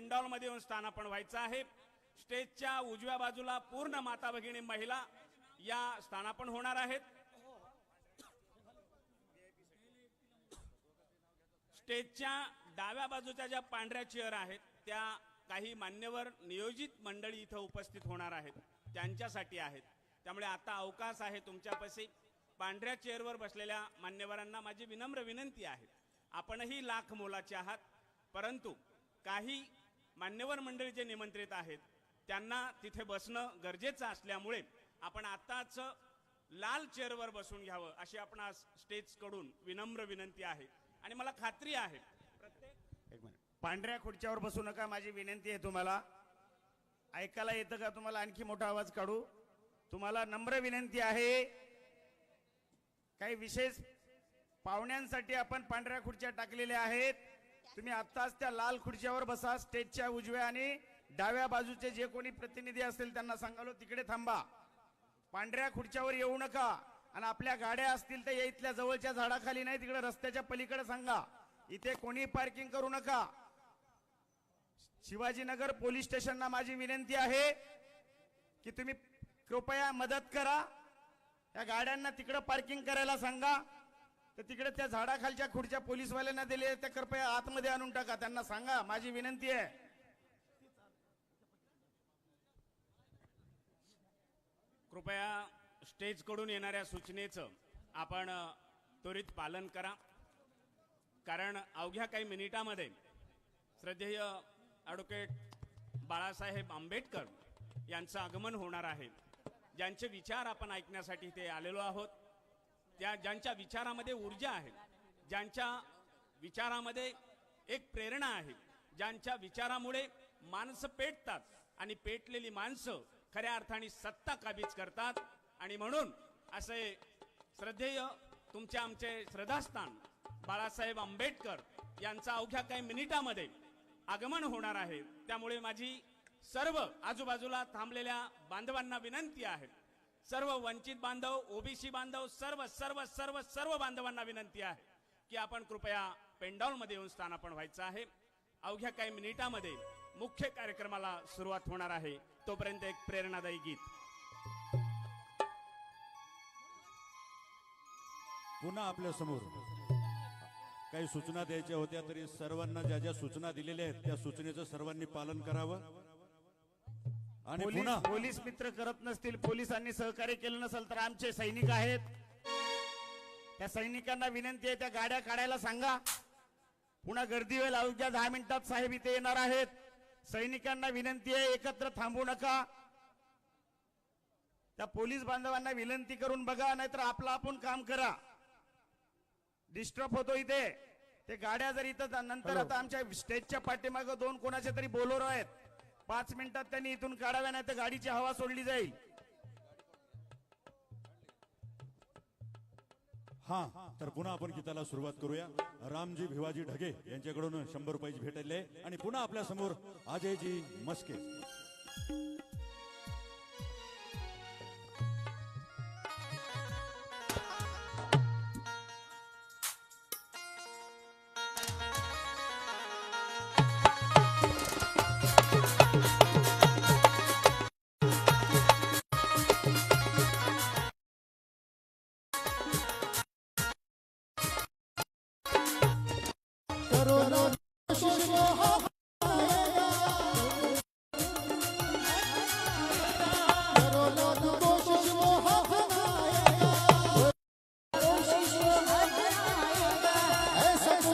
पेंडॉलमध्ये येऊन स्थानापन्न व्हायचं आहे. स्टेजच्या उजव्या बाजूला पूर्ण माता भगिनी महिला या स्थानापण होणार आहेत. स्टेजच्या डाव्या बाजूच्या ज्या पांढऱ्या चेअर आहेत त्या काही मान्यवर नियोजित मंडळी इथं उपस्थित होणार आहेत. त्यांच्यासाठी आहेत. त्यामुळे आता अवकाश आहे तुमच्यापाशी. पांढऱ्या चेअरवर बसलेल्या मान्यवरांना माझी विनम्र विनंती आहे. आपणही लाख मोलाचे आहात परंतु काही मान्यवर मंडळी जे निमंत्रित आहेत त्यांना तिथे बसणं गरजेचं असल्यामुळे आपण आत्ताच लाल चेअरवर बसून घ्यावं अशी आपण आज स्टेजकडून विनम्र विनंती आहे. आणि मला खात्री आहे प्रत्येक एक मिनिट. पांढऱ्या खुर्च्यावर बसू नका माझी विनंती आहे तुम्हाला. ऐकायला येतं का? तुम्हाला आणखी मोठा आवाज काढू. तुम्हाला नम्र विनंती आहे. काही विशेष पाहुण्यांसाठी आपण पांढऱ्या खुर्च्या टाकलेल्या आहेत. तुम्ही आत्ताच त्या लाल खुर्च्यावर बसा स्टेजच्या उजव्या आणि डाव्या बाजूचे जे कोणी प्रतिनिधी असतील त्यांना सांगालो तिकडे थांबा. पांढऱ्या खुर्च्यावर येऊ नका आणि आपल्या गाड्या असतील तर या इथल्या जवळच्या झाडाखाली नाही तिकडे रस्त्याच्या पलीकडे सांगा. इथे कोणी पार्किंग करू नका. शिवाजीनगर पोलीस स्टेशनला माझी विनंती आहे की तुम्ही कृपया मदत करा. या गाड्यांना तिकडे पार्किंग करायला सांगा. तर तिकडे त्या झाडाखालच्या खुर्च्या पोलीसवाल्यांना दिले त्या कृपया आतमध्ये आणून टाका. त्यांना सांगा माझी विनंती आहे. कृपया स्टेजकडून येणाऱ्या सूचनेचं आपण त्वरित पालन करा. कारण अवघ्या काही मिनिटामध्ये श्रद्धेय ॲडव्होकेट बाळासाहेब आंबेडकर यांचं आगमन होणार आहे. ज्यांचे विचार आपण ऐकण्यासाठी ते आलेलो आहोत. त्या ज्यांच्या विचारामध्ये ऊर्जा आहे ज्यांच्या विचारामध्ये एक प्रेरणा आहे ज्यांच्या विचारामुळे माणसं पेटतात आणि पेटलेली माणसं खऱ्या अर्थाने सत्ता काबीज करतात. आणि म्हणून असे श्रद्धेय तुमचे आमचे श्रद्धास्थान बाळासाहेब आंबेडकर यांचा अवघ्या काही मिनिटामध्ये आगमन होणार आहे. त्यामुळे माझी सर्व आजूबाजूला थांबलेल्या बांधवांना विनंती आहे. सर्व वंचित बांधव ओबीसी बांधव सर्व सर्व सर्व सर्व बांधवांना विनंती आहे की आपण कृपया पेंडॉलमध्ये येऊन स्थानापन्न व्हायचं आहे. अवघ्या काही मिनिटामध्ये मुख्य कार्यक्रमाला सुरुवात होणार आहे. तोपर्यंत एक प्रेरणादायी गीत. पुन्हा आपल्यासमोर. काही सूचना द्यायच्या होत्या तरी सर्वांना ज्या ज्या सूचना दिलेल्या आहेत त्या सूचनेचं सर्वांनी पालन करावं. आणि पोलीस पुन्हा पोलीस मित्र करत नसतील पोलिसांनी सहकार्य केलं नसेल तर आमचे सैनिक आहेत. त्या सैनिकांना विनंती आहे त्या गाड्या काढायला सांगा. पुन्हा गर्दी होईल अवघ्या दहा मिनिटात साहेब इथे येणार आहेत. सैनिकांना विनंती आहे एकत्र थांबू नका. त्या पोलीस बांधवांना विनंती करून बघा नाहीतर आपलं आपण काम करा. डिस्टर्ब होतो इथे. ते गाड्या जर इथं नंतर आता आमच्या स्टेजच्या पाठीमागं दोन कोणाचे तरी बोलोर आहेत. पाच मिनिटात त्यांनी इथून काढाव्या नाही तर गाडीची हवा सोडली जाईल. हा तर पुन्हा आपण गीताला सुरुवात करूया. रामजी भिवाजी ढगे यांच्याकडून शंभर रुपयाची भेटले आणि पुन्हा आपल्यासमोर अजयजी मस्के.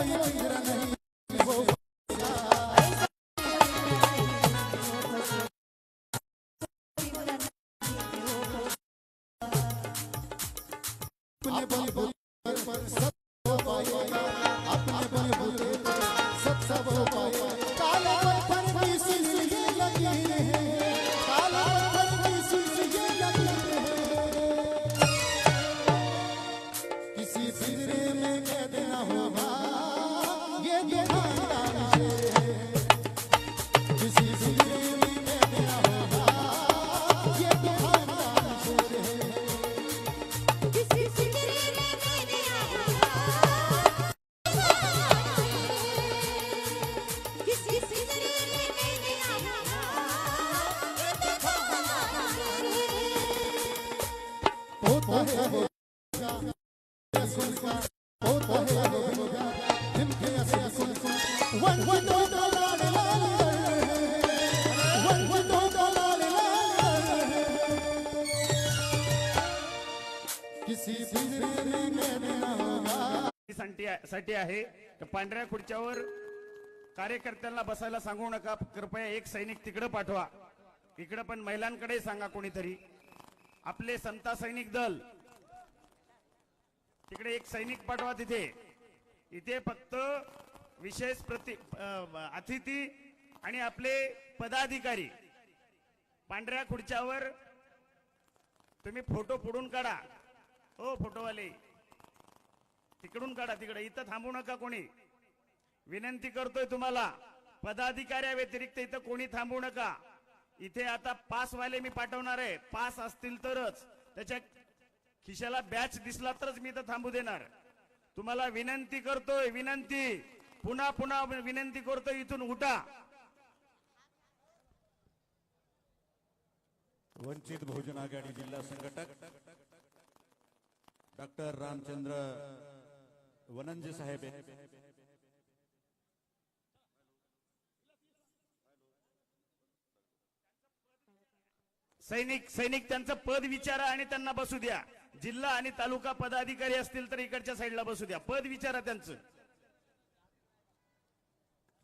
போய் இருக்கிறது साठी आहे. पांढऱ्या खुर्च्यावर कार्यकर्त्यांना बसायला सांगू नका. कृपया एक सैनिक तिकडे पाठवा. इकडे पण महिलांकडे सांगा कोणीतरी. आपले संता सैनिक दल. तिकडे एक सैनिक पाठवा तिथे. इथे फक्त विशेष प्रति अतिथी आणि आपले पदाधिकारी. पांढऱ्या खुर्च्यावर तुम्ही फोटो पुढून काढा. हो फोटोवाले. तिकडून काढा तिकडे. इथं थांबू नका कोणी. विनंती करतोय तुम्हाला. पदाधिकाऱ्या व्यतिरिक्त इथं कोणी थांबू नका. इथे आता पासवाले मी पाठवणार आहे. पास असतील तरच. त्याच्या खिशाला बॅच दिसला तरच मी इथं थांबू देणार. तुम्हाला विनंती करतोय विनंती. पुन्हा पुन्हा विनंती करतोय इथून उठा. वंचित बहुजन आघाडी जिल्हा संघटक डॉक्टर रामचंद्र वनंजे साहेब सैनिक सैनिक त्यांचं पद विचारा आणि त्यांना बसू द्या. जिल्हा आणि तालुका पदाधिकारी असतील तर इकडच्या साईडला बसू द्या. पद विचारा त्यांचं.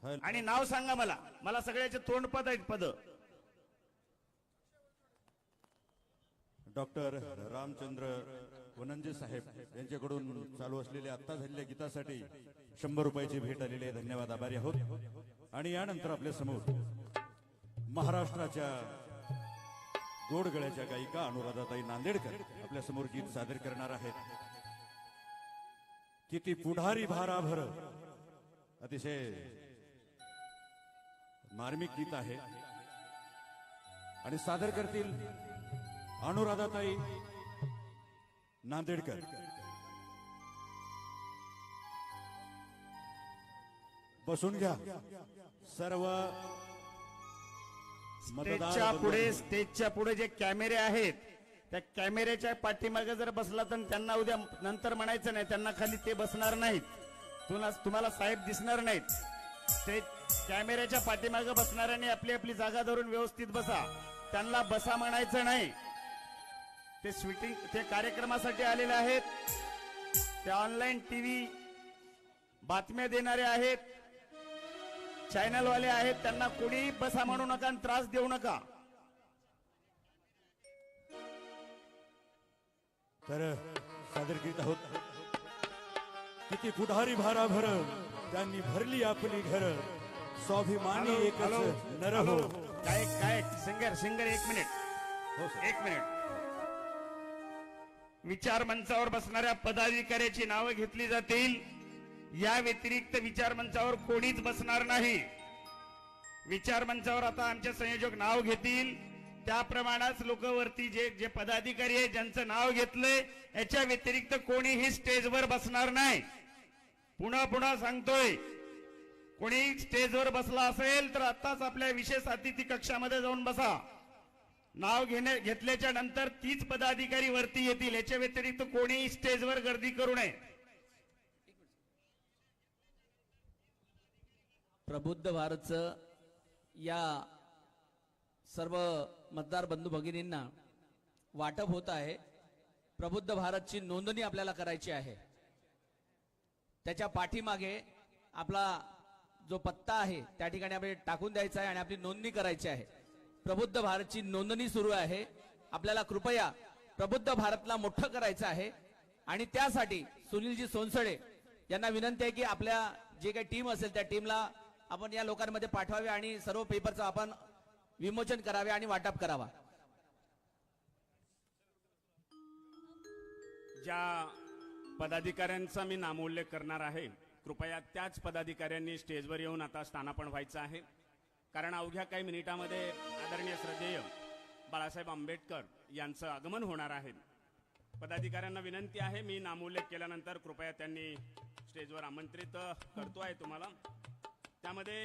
आणि नाव सांगा मला. मला सगळ्याचे तोंड पद आहेत पद. डॉक्टर रामचंद्र वनंजे साहेब यांच्याकडून चालू असलेल्या आत्ता झालेल्या गीतासाठी शंभर रुपयाची भेट आलेली आहे. धन्यवाद आभारी आहोत. आणि यानंतर आपल्यासमोर महाराष्ट्राच्या गोडगळ्याच्या गायिका अनुराधाताई नांदेडकर आपल्यासमोर गीत सादर करणार आहेत. किती पुढारी भाराभर. अतिशय मार्मिक गीत आहे. आणि सादर करतील अनुराधाताई नांदेडकर. बसून घ्या. सर्व स्टेजच्या पुढे स्टेजच्या पुढे जे कॅमेरे आहेत त्या कॅमेऱ्याच्या पाठीमागे जर बसला तर त्यांना उद्या नंतर म्हणायचं नाही त्यांना खाली ते बसणार नाहीत. तुला तुम्हाला साहेब दिसणार नाहीत. स्टेज कॅमेऱ्याच्या पाठीमागे बसणाऱ्यांनी आपली आपली जागा धरून व्यवस्थित बसा. त्यांना बसा म्हणायचं नाही. ते शूटिंग ते कार्यक्रमासाठी आलेले आहेत. ते ऑनलाईन टीव्ही बातम्या देणारे आहेत. चॅनलवाले आहेत. त्यांना कोणी बसा म्हणू नका आणि त्रास देऊ नका. तर सादर करीत आहोत. किती कुठारी भारा भर त्यांनी भरली आपली घर. स्वाभिमानी हॅलो, नर. हो. गायक गायक सिंगर सिंगर एक मिनिट. हो. एक मिनिट. विचार मंचावर बसणाऱ्या पदाधिकाऱ्याची नावं घेतली जातील. या व्यतिरिक्त विचार मंचावर कोणीच बसणार नाही. विचार मंचावर आता आमचे संयोजक नाव घेतील. त्याप्रमाणेच लोक वरती जे जे पदाधिकारी आहे ज्यांचं नाव घेतलंय याच्या व्यतिरिक्त कोणीही स्टेजवर बसणार नाही. पुन्हा पुन्हा सांगतोय. कोणी स्टेजवर बसला असेल तर आताच आपल्या विशेष अतिथी कक्षामध्ये जाऊन बसा. नाव घेणे घेतल्याच्या नंतर तीच पदाधिकारी वरती येतील. याच्या व्यतिरिक्त कोणीही स्टेजवर गर्दी करू नये. प्रबुद्ध भारतचं या सर्व मतदार बंधू भगिनींना वाटप होत आहे. प्रबुद्ध भारतची नोंदणी आपल्याला करायची आहे. त्याच्या पाठीमागे आपला जो पत्ता आहे त्या ठिकाणी आपण टाकून द्यायचा आहे आणि आपली नोंदणी करायची आहे. प्रबुद्ध भारतची नोंदणी सुरू आहे. आपल्याला कृपया प्रबुद्ध भारतला मोठं करायचं आहे. आणि त्यासाठी सुनीलजी सोनसडे यांना विनंती आहे की आपल्या जे काही टीम असेल त्या टीमला आपण या लोकांमध्ये पाठवावे आणि सर्व पेपरचं आपण विमोचन करावे आणि वाटप करावा. ज्या पदाधिकाऱ्यांचा मी नामोल्लेख करणार आहे. कृपया त्याच पदाधिकाऱ्यांनी स्टेजवर येऊन आता स्थानापण व्हायचं आहे. कारण अवघ्या काही मिनिटामध्ये आदरणीय श्रद्धेय बाळासाहेब आंबेडकर यांचं आगमन होणार आहे. पदाधिकाऱ्यांना विनंती आहे मी नामोल्लेख केल्यानंतर कृपया त्यांनी स्टेजवर आमंत्रित करतो आहे तुम्हाला. त्यामध्ये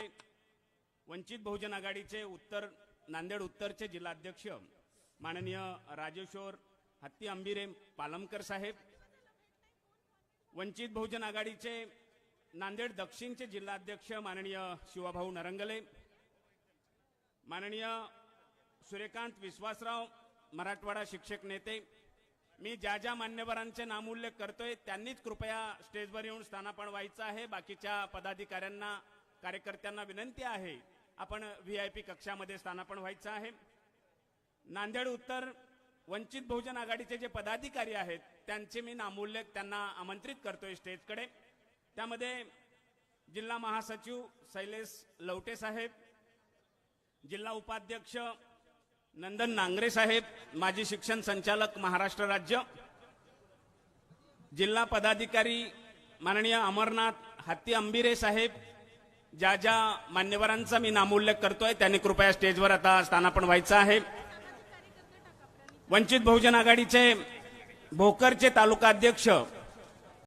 वंचित बहुजन आघाडीचे उत्तर नांदेड उत्तरचे जिल्हाध्यक्ष माननीय राजेश्वर हत्ती अंबिरे पालमकर साहेब वंचित बहुजन आघाडीचे नांदेड दक्षिणचे जिल्हाध्यक्ष माननीय शिवाभाऊ नरंगले माननीय सूर्यकांत विश्वासराव मराठवाडा शिक्षक नेते मी ज्या ज्या मान्यवरांचे नामोल्लेख करतोय त्यांनीच कृपया स्टेजवर येऊन स्थानापण व्हायचं आहे. बाकीच्या पदाधिकाऱ्यांना कार्यकर्त्यांना विनंती आहे आपण व्ही आय पी कक्षामध्ये स्थानापण व्हायचं आहे. नांदेड उत्तर वंचित बहुजन आघाडीचे जे पदाधिकारी आहेत त्यांचे मी नामोल्लेख त्यांना आमंत्रित करतोय स्टेजकडे. त्यामध्ये जिल्हा महासचिव शैलेश लवटे साहेब जिल्हा उपाध्यक्ष नंदन नांगरे साहेब माजी शिक्षण संचालक महाराष्ट्र राज्य जिल्हा पदाधिकारी माननीय अमरनाथ हत्ती अंबिरे साहेब ज्या ज्या मान्यवरांचा मी नामोल्लेख करतोय त्यांनी कृपया स्टेजवर आता स्थानापण व्हायचं आहे. वंचित बहुजन आघाडीचे भोकरचे तालुका अध्यक्ष